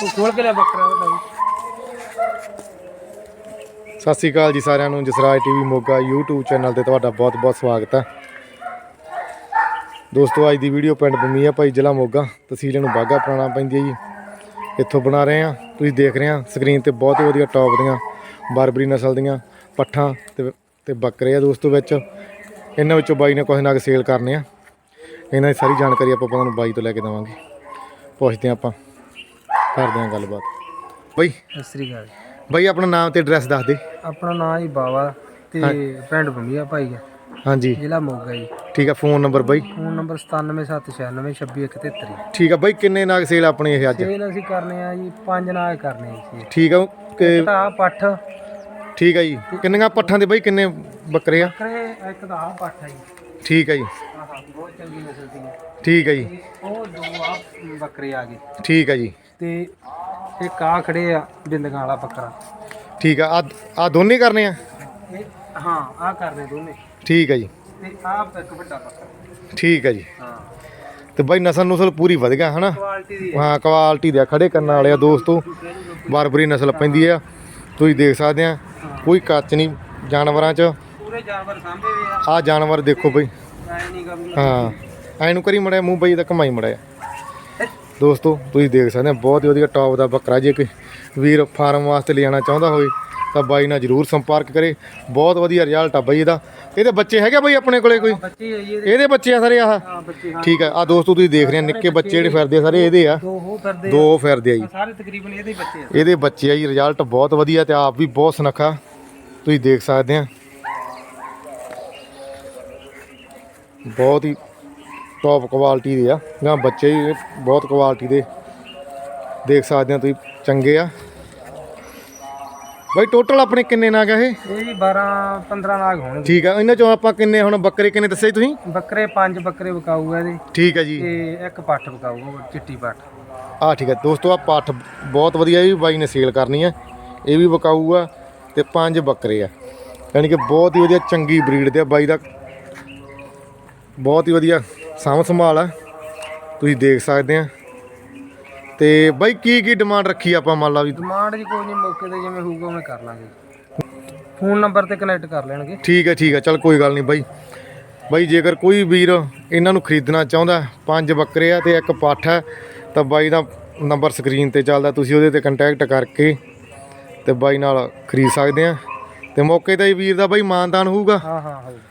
ਤੂੰ ਖੋਲ ਕੇ ਲੈ ਬੱਕਰਾ ਉਹਦਾ ਵੀ ਸਤਿ ਸ਼੍ਰੀ ਅਕਾਲ ਜੀ ਸਾਰਿਆਂ ਨੂੰ, Jasraj TV Moga YouTube channel ਤੇ ਤੁਹਾਡਾ ਬਹੁਤ-ਬਹੁਤ ਸਵਾਗਤ ਹੈ। ਦੋਸਤੋ, ਅੱਜ ਦੀ ਵੀਡੀਓ ਪਿੰਡ ਬਮੀਆ ਭਾਈ ਜ਼ਿਲ੍ਹਾ ਮੋਗਾ, ਤਹਿਸੀਲ ਨੂੰ ਬਾਗਾ ਪੁਰਾਣਾ ਪੈਂਦੀ ਹੈ ਜੀ। ਇੱਥੋਂ ਬਣਾ ਰਹੇ ਆ ਤੁਸੀਂ ਦੇਖ ਰਹੇ ਆ ਸਕਰੀਨ ਤੇ ਬਹੁਤ ਹੀ ਵਧੀਆ ਟੌਪ ਦੀਆਂ, ਬਾਰਬਰੀ ਨਸਲ ਦੀਆਂ ਪੱਠਾਂ ਤੇ ਤੇ ਬੱਕਰੇ ਆ ਦੋਸਤੋ ਵਿੱਚ। ਇਹਨਾਂ ਵਿੱਚੋਂ ਬਾਈ ਨੇ ਕੁਝ ਨਾ ਕੁ ਸੇਲ ਕਰਨੇ ਆ। ਇਹਨਾਂ ਦੀ ਸਾਰੀ ਜਾਣਕਾਰੀ ਆਪਾਂ ਤੁਹਾਨੂੰ ਬਾਈ ਤੋਂ ਲੈ ਕੇ ਦੇਵਾਂਗੇ। ਪੁੱਛਦੇ ਆ ਆਪਾਂ। ਕਰਦੇ ਆ ਗੱਲਬਾਤ। ਬਾਈ ਸਤਿ ਸ੍ਰੀ ਅਕਾਲ ਬਾਈ ਆਪਣਾ ਨਾਮ ਤੇ ਐਡਰੈਸ ਦੱਸ ਦੇ। ਆਪਣਾ ਨਾਮ ਜੀ ਬਾਵਾ ਤੇ ਪਿੰਡ ਬੰਮੀਆ ਭਾਈ ਆ। ਹਾਂਜੀ। ਜ਼ਿਲ੍ਹਾ ਮੋਗਾ ਜੀ। ਠੀਕ ਆ ਫੋਨ ਨੰਬਰ ਬਾਈ। ਫੋਨ ਨੰਬਰ 9776926173 ਠੀਕ ਆ ਬਾਈ ਕਿੰਨੇ ਨਾਗ ਸੇਲ ਆਪਣੀ ਇਹ ਅੱਜ? ਸੇਲ ਅਸੀਂ ਕਰਨੇ ਆ ਜੀ ਪੰਜ ਨਾਗ ਕਰਨੇ ਆ ਜੀ। ਠੀਕ ਆ ਕਿ ਤਾਂ ਆਹ ਪੱਠ। ਠੀਕ ਆ ਜੀ। ਕਿੰਨੀਆਂ ਪੱਠਾਂ ਦੇ ਬਾਈ ਕਿੰਨੇ ਬੱਕਰੇ ਆ? ਬੱਕਰੇ ਇੱਕ ਤਾਂ ਆਹ ਪੱਠ ਆ ਜੀ। ਠੀਕ ਆ ਜੀ। ਬਹੁਤ ਚੰਗੀ ਨਸਲ ਦੀ ਹੈ। ਠੀਕ ਆ ਜੀ। ਉਹ ਦੋ ਆ ਬੱਕਰੇ ਆ ਗਏ। ਠੀਕ ਆ ਜੀ। ਤੇ ਇੱਕ ਆ ਖੜੇ ਆ ਬਿੰਦਗਾਂ ਵਾਲਾ ਬੱਕਰਾ। ਠੀਕ ਆ ਆ ਆ ਦੋਨੇ ਕਰਨੇ ਆ? ਇਹ ਹਾਂ ਆ ਕਰਦੇ ਦੋਨੇ। ਠੀਕ ਆ ਜੀ। ਤੇ ਆ ਇੱਕ ਵੱਡਾ ਬੱਕਰਾ। ਠੀਕ ਆ ਜੀ। ਹਾਂ। ਤੇ ਬਾਈ ਨਸਲ ਨੁਸਲ ਪੂਰੀ ਵਧ ਗਿਆ ਹਨਾ? ਕੁਆਲਿਟੀ ਦੀ ਹਾਂ ਕੁਆਲਿਟੀ ਦੇ ਆ, ਖੜੇ ਕਰਨ ਵਾਲੇ ਆ ਦੋਸਤੋ। ਬਾਰਬਰੀ ਨਸਲ ਪੈਂਦੀ ਆ। ਤੁਸੀਂ ਦੇਖ ਸਕਦੇ ਆ ਕੋਈ ਕੱਚ ਨਹੀਂ ਜਾਨਵਰਾਂ 'ਚ। ਪੂਰੇ ਜਾਨਵਰ ਸਾਂਭੇ ਹੋਏ ਆ। ਆ ਜਾਨਵਰ ਦੇਖੋ ਬਾਈ। ਐ ਨਹੀਂ ਗਾ ਵੀ ਹਾਂ। ਐ ਨੂੰ ਕਰੀ ਮੜਿਆ ਮੂੰਹ ਬਈ ਦਾ ਕਮਾਈ ਮੜਿਆ। ਦੋਸਤੋ ਤੁਸੀਂ ਦੇਖ ਸਕਦੇ ਹੋ ਬਹੁਤ ਹੀ ਵਧੀਆ ਟੌਪ ਦਾ ਬੱਕਰਾ ਜੇ ਕੋਈ ਵੀਰ ਫਾਰਮ ਵਾਸਤੇ ਲਿਜਾਣਾ ਚਾਹੁੰਦਾ ਹੋਵੇ ਤਾਂ ਬਾਈ ਨਾਲ ਜਰੂਰ ਸੰਪਰਕ ਕਰੇ। ਬਹੁਤ ਵਧੀਆ ਰਿਜ਼ਲਟ ਆ ਬਾਈ ਇਹਦਾ। ਇਹਦੇ ਬੱਚੇ ਹੈਗੇ ਬਾਈ ਆਪਣੇ ਕੋਲੇ ਕੋਈ? ਬੱਚੇ ਆ ਜੀ ਇਹਦੇ। ਬੱਚੇ ਆ ਸਾਰੇ ਆਹ? ਹਾਂ ਹਾਂ। ਠੀਕ ਆ ਆ ਦੋਸਤੋ ਤੁਸੀਂ ਦੇਖ ਰਹੇ ਆ ਨਿੱਕੇ ਬੱਚੇ ਜਿਹੜੇ ਫਿਰਦੇ ਆ ਸਾਰੇ ਇਹਦੇ ਆ। ਦੋ ਹੋ ਫਿਰਦੇ ਆ। ਜੀ। ਸਾਰੇ ਤਕਰੀਬਨ ਇਹਦੇ ਹੀ ਬੱਚੇ ਆ। ਇਹਦੇ ਬੱਚੇ ਆ ਜੀ ਰਿਜ਼ਲਟ ਬਹੁਤ ਵਧੀਆ ਤੇ ਆਪ ਵੀ ਬਹੁਤ ਸੁਨੱਖਾ। ਤੁਸੀਂ ਦੇਖ ਸਕਦੇ ਆ। ਬਹੁਤ ਹੀ ਟੌਪ ਕੁਆਲਿਟੀ ਦੇ ਆ। ਨਾ ਬੱਚੇ ਵੀ ਬਹੁਤ ਕੁਆਲਿਟੀ ਦੇ। ਦੇਖ ਸਕਦੇ ਆ ਤੁਸੀਂ ਚੰਗੇ ਆ। ਬਾਈ ਟੋਟਲ ਆਪਣੇ ਕਿੰਨੇ ਨਾਗ ਆ ਇਹ? ਇਹ ਜੀ 12 15 ਨਾਗ ਹੋਣਗੇ। ਠੀਕ ਆ ਇਹਨਾਂ ਚੋਂ ਆਪਾਂ ਕਿੰਨੇ ਹੁਣ ਬੱਕਰੇ ਕਿੰਨੇ ਦੱਸੇ ਤੁਸੀਂ? ਬੱਕਰੇ ਪੰਜ ਬੱਕਰੇ ਵਿਕਾਊ ਆ ਇਹਦੇ। ਠੀਕ ਆ ਜੀ। ਤੇ ਇੱਕ ਪੱਠ ਵਿਕਾਊ ਆ ਚਿੱਟੀ ਪੱਠ। ਆ ਠੀਕ ਹੈ ਦੋਸਤੋ ਆ ਪੱਠ ਬਹੁਤ ਵਧੀਆ ਇਹ ਵੀ ਬਾਈ ਨੇ ਸੇਲ ਕਰਨੀ ਆ। ਇਹ ਵੀ ਵਿਕਾਊ ਆ ਤੇ ਪੰਜ ਬੱਕਰੇ ਆ। ਯਾਨੀ ਕਿ ਬਹੁਤ ਹੀ ਵਧੀਆ ਚੰਗੀ ਬਰੀਡ ਦੇ ਆ ਬਾਈ ਦਾ। ਬਹੁਤ ਹੀ ਵਧੀਆ। ਸਾਂਭ ਸੰਭਾਲ ਆ। ਤੁਸੀਂ ਦੇਖ ਸਕਦੇ ਆ। ਤੇ ਬਾਈ ਕੀ ਕੀ ਡਿਮਾਂਡ ਰੱਖੀ ਆਪਾਂ ਮੰਨ ਲਾ ਵੀ? ਡਿਮਾਂਡ ਜੀ ਕੋਈ ਨਹੀਂ ਮੌਕੇ ਤੇ ਜਿਵੇਂ ਹੋਊਗਾ ਉਵੇਂ ਕਰ ਲਾਂਗੇ। ਫੋਨ ਨੰਬਰ ਤੇ ਕਨੈਕਟ ਕਰ ਲੈਣਗੇ। ਠੀਕ ਹੈ ਠੀਕ ਹੈ ਚਲ ਕੋਈ ਗੱਲ ਨਹੀਂ ਬਾਈ। ਬਾਈ ਜੇਕਰ ਕੋਈ ਵੀਰ ਇਹਨਾਂ ਨੂੰ ਖਰੀਦਣਾ ਚਾਹੁੰਦਾ ਪੰਜ ਬੱਕਰੇ ਆ ਤੇ ਇੱਕ ਪੱਠ ਹੈ ਤਾਂ ਬਾਈ ਦਾ ਨੰਬਰ ਸਕਰੀਨ ਤੇ ਚੱਲਦਾ। ਤੁਸੀਂ ਉਹਦੇ ਤੇ ਕੰਟੈਕਟ ਕਰਕੇ ਤੇ ਬਾਈ ਨਾਲ ਖਰੀਦ ਸਕਦੇ ਆ। ਤੇ ਮੌਕੇ ਤੇ ਹੀ ਵੀਰ ਦਾ ਬਾਈ ਮਾਨਦਾਨ ਹੋਊਗਾ। ਹਾਂ ਹਾਂ ਹੋਊਗਾ।